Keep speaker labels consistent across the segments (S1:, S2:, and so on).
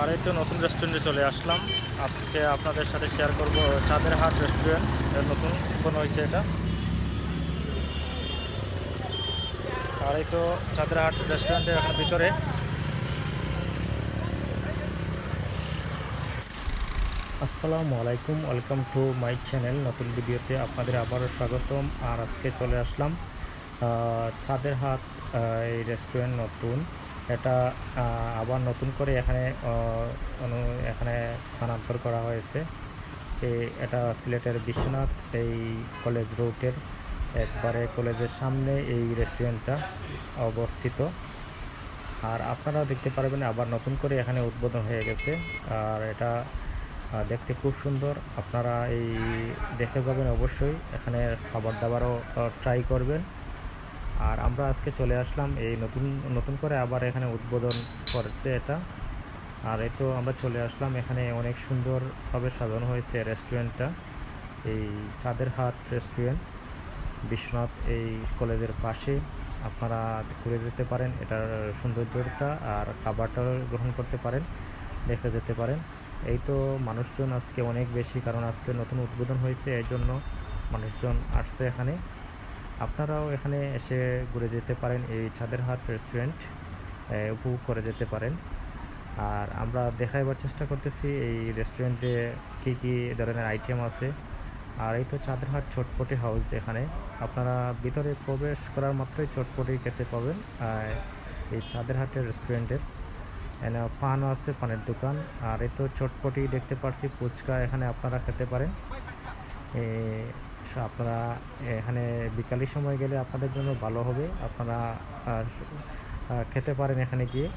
S1: আর তো নতুন রেস্টুরেন্টে চলে আসলাম। আজকে আপনাদের সাথে শেয়ার করব চাঁদের হাট রেস্টুরেন্ট নতুন কোনো হয়েছে এটা। আর এই তো চাঁদের হাট রেস্টুরেন্টের এখন ভিতরে। আসসালামু আলাইকুম ওয়েলকাম টু মাই চ্যানেল নতুন ভিডিওতে আপনাদের আবারও স্বাগতম। আর আজকে চলে আসলাম চাঁদের হাট এই রেস্টুরেন্ট নতুন। এটা আবার নতুন করে এখানে এখানে স্থানান্তর করা হয়েছে। এটা সিলেটের বিশ্বনাথ, এই কলেজ রোডের একবারে কলেজের সামনে এই রেস্টুরেন্টটা অবস্থিত। আর আপনারা দেখতে পারবেন, আবার নতুন করে এখানে উদ্বোধন হয়ে গেছে। আর এটা দেখতে খুব সুন্দর। আপনারা এই দেখে যাবেন অবশ্যই। এখানে খাবার দাবারও ট্রাই করবেন। আর আমরা আজকে চলে আসলাম এই নতুন নতুন করে আবার এখানে উদ্বোধন করেছে এটা। আর এই তো আমরা চলে আসলাম, এখানে অনেক সুন্দরভাবে সাজানো হয়েছে রেস্টুরেন্টটা। এই চাঁদের হাট রেস্টুরেন্ট, বিশ্বনাথ এই কলেজের পাশে। আপনারা ঘুরে যেতে পারেন, এটার সৌন্দর্যটা আর খাবারটাও গ্রহণ করতে পারেন, দেখে যেতে পারেন। এই তো মানুষজন আজকে অনেক বেশি, কারণ আজকে নতুন উদ্বোধন হয়েছে, এই জন্য মানুষজন আসছে এখানে। আপনারাও এখানে এসে ঘুরে যেতে পারেন এই ছাদের হাট রেস্টুরেন্ট উপভোগ করে যেতে পারেন। আর আমরা দেখাইবার চেষ্টা করতেছি এই রেস্টুরেন্টে কী কী ধরনের আইটেম আছে। আর এই তো চাঁদরহাট চটপটি হাউস এখানে। আপনারা ভিতরে প্রবেশ করার মাত্রই চটপটি খেতে পাবেন এই চাঁদরহাটের রেস্টুরেন্টের এখানে পানও আছে, পানের দোকান। আর এই তো চটপটি দেখতে পারছি, ফুচকা এখানে আপনারা খেতে পারেন। আপনারা এখানে বিকালের সময় গেলে আপনাদের জন্য ভালো হবে। আপনারা খেতে পারেন এখানে গিয়ে।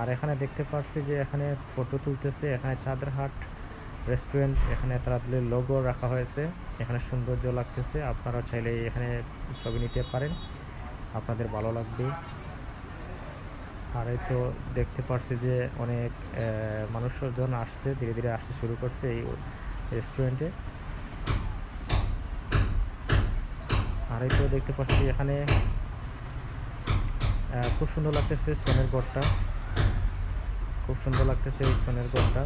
S1: আর এখানে দেখতে পাচ্ছি যে এখানে ফটো তুলতেছে, এখানে চাঁদরহাট রেস্টুরেন্ট, এখানে তাদের লোগো রাখা হয়েছে। এখানে সৌন্দর্য লাগতেছে আপনারা চাইলে এখানে ছবি নিতে পারেন। আপনাদের ভালো লাগবে। আর এই তো দেখতে পাচ্ছি যে অনেক মানুষজন আসছে, ধীরে ধীরে আসতে শুরু করছে এই রেস্টুরেন্টে আর এই তো দেখতে পাচ্ছি এখানে খুব সুন্দর লাগতেছে সোনের গড়টা। খুব সুন্দর লাগতেছে এই সোনের গড়টা।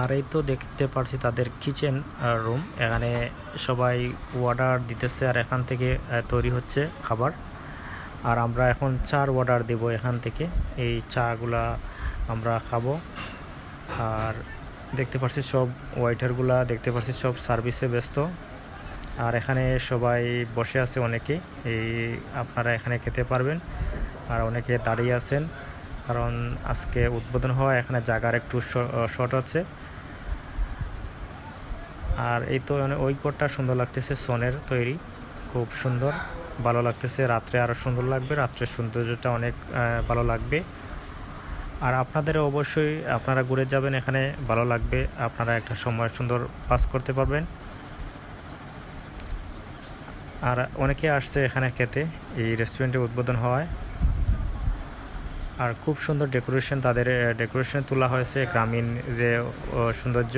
S1: আর এই তো দেখতে পারছি তাদের কিচেন রুম এখানে সবাই অর্ডার দিতেছে আর এখান থেকে তৈরি হচ্ছে খাবার। আর আমরা এখন চার অর্ডার দেব এখান থেকে। এই চাগুলা আমরা খাব। আর দেখতে পাচ্ছি সব ওয়াইটারগুলা দেখতে পাচ্ছি সব সার্ভিসে ব্যস্ত। আর এখানে সবাই বসে আছে অনেকে। এই আপনারা এখানে খেতে পারবেন। আর অনেকে দাঁড়িয়ে আছেন। কারণ আজকে উদ্বোধন হওয়া এখানে জায়গার একটু শর্ট আছে। আর এই তো ওই কোটটা সুন্দর লাগতেছে, সোনের তৈরি। খুব সুন্দর, ভালো লাগতেছে। রাত্রে আরও সুন্দর লাগবে। রাত্রের সৌন্দর্যটা অনেক ভালো লাগবে। আর আপনাদেরও অবশ্যই আপনারা ঘুরে যাবেন। এখানে ভালো লাগবে। আপনারা একটা সময় সুন্দর পাস করতে পারবেন। আর অনেকে আসছে এখানে খেতে। এই রেস্টুরেন্টে উদ্বোধন হওয়ায় আর খুব সুন্দর ডেকোরেশন তাদের ডেকোরেশন তোলা হয়েছে গ্রামীণ যে সৌন্দর্য।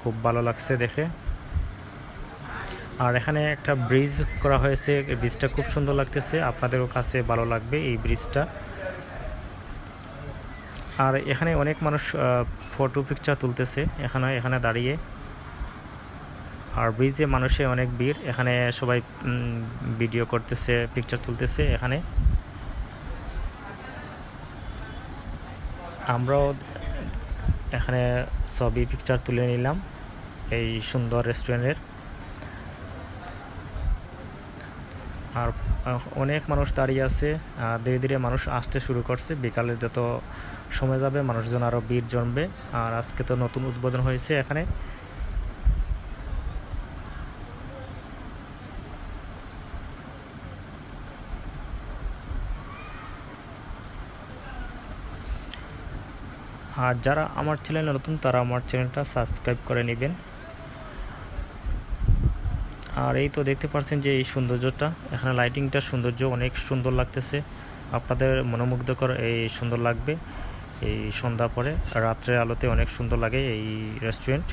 S1: খুব ভালো লাগছে দেখে। আর এখানে একটা ব্রিজ করা হয়েছে। ব্রিজটা খুব সুন্দর লাগতেছে। আপনাদেরও কাছে ভালো লাগবে এই ব্রিজটা আর এখানে অনেক মানুষ ফটো পিকচার তুলতেছে এখানে এখানে দাঁড়িয়ে। আর ব্রিজে মানুষে অনেক ভিড়। এখানে সবাই ভিডিও করতেছে পিকচার তুলতেছে এখানে। আমরাও এখানে ছবি পিকচার তুলে নিলাম এই সুন্দর রেস্টুরেন্টের আর অনেক মানুষ দাঁড়িয়ে আছে আহ, ধীরে ধীরে মানুষ আসতে শুরু করছে। বিকালে যত সময় যাবে মানুষজন আরও ভিড় জমবে। আর আজকে তো নতুন উদ্বোধন হয়েছে এখানে। আর যারা আমার চ্যানেলে নতুন, তারা আমার চ্যানেলটা সাবস্ক্রাইব করে নেবেন। আর এই তো দেখতে পাচ্ছেন যে এই সৌন্দর্যটা, এখানে লাইটিংটা সৌন্দর্য অনেক সুন্দর লাগতেছে। আপনাদের মনোমুগ্ধকর এই সুন্দর লাগবে। এই সন্ধ্যা পরে, রাত্রের আলোতে অনেক সুন্দর লাগে এই রেস্টুরেন্ট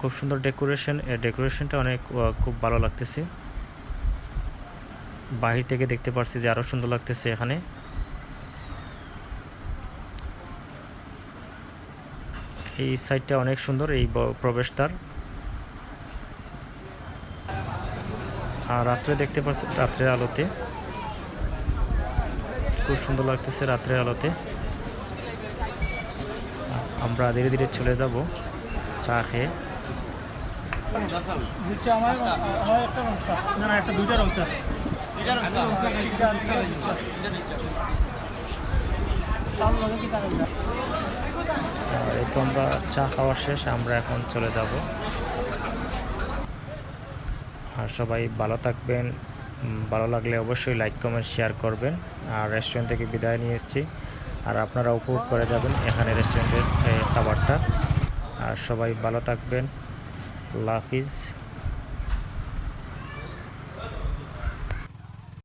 S1: খুব সুন্দর ডেকোরেশন ডেকোরেশনটা অনেক খুব ভালো লাগতেছে। বাহির থেকে দেখতে পাচ্ছি যে আরও সুন্দর লাগতেছে এখানে। এই সাইডটা অনেক সুন্দর, এই প্রবেশদ্বার। আর রাত্রে দেখতে পাচ্ছেন রাত্রের আলোতে। খুব সুন্দর লাগতেছে রাত্রের আলোতে। আমরা ধীরে ধীরে চলে যাব চা খেয়ে। এই তো আমরা চা খাওয়ার শেষ, আমরা এখন চলে যাব। আর সবাই ভালো থাকবেন। ভালো লাগলে অবশ্যই লাইক কমেন্ট শেয়ার করবেন। আর রেস্টুরেন্ট থেকে বিদায় নিয়ে এসেছি। আর আপনারা উপভোগ করে যাবেন এখানে রেস্টুরেন্টের খাবারটা। আর সবাই ভালো থাকবেন। আল্লাহ হাফিজ।